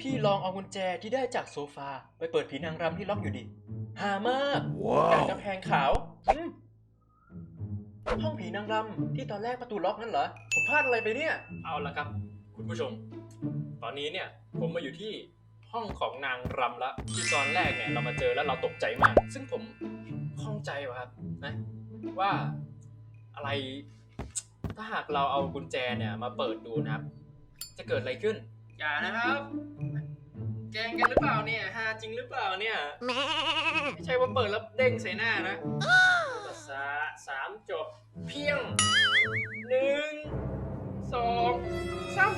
พี่ลองเอากุญแจที่ได้จากโซฟา ไปเปิดผีนางรำที่ล็อกอยู่ดิหามากการกำแพงขาวอืมห้องผีนางรำที่ตอนแรกประตูล็อกนั่นเหรอ ผมพลาดอะไรไปเนี่ย เอาละครับ คุณผู้ชม ตอนนี้เนี่ยผมมาอยู่ที่ห้องของนางรำละที่ตอนแรกเนี่ยเรามาเจอแล้วเราตกใจมาก ซึ่งผมข้องใจว่ะครับนะว่าอะไร ถ้าหากเราเอากุญแจเนี่ยมาเปิดดูนะครับ จะเกิดอะไรขึ้น อย่านะครับ แกล้งกันหรือเปล่าเนี่ยฮาจริงหรือเปล่าเนี่ย ไม่ใช่ว่าเปิดแล้วเด้งใส่หน้านะภาษาสามจบ เพียงหนึ่งสองสาม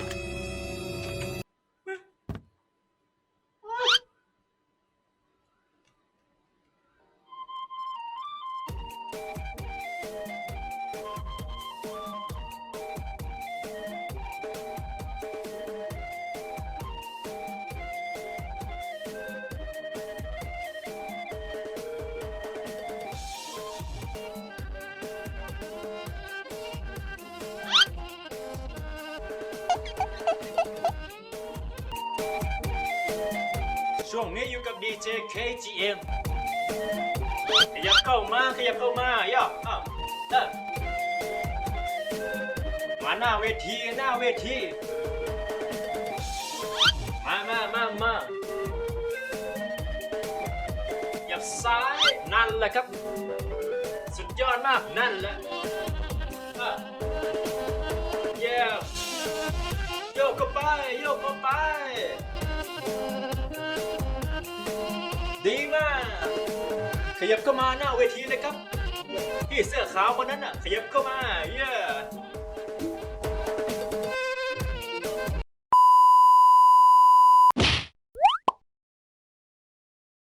ช่วงนี้อยู่กับ DJ KGM ขยับเข้ามาขยับเข้ามาย่ออ้าวเออมาหน้าเวทีหน้าเวที มามามามาหยับซ้ายนั่นแหละครับ สุดยอดมากนั่นแหละอะเย้โยกเข้าไปโยกเข้าไป ดีมาก ขยับเข้ามาหน้าเวทีเลยครับ พี่เสื้อขาวคนนั้นอะ ขยับเข้ามา เย้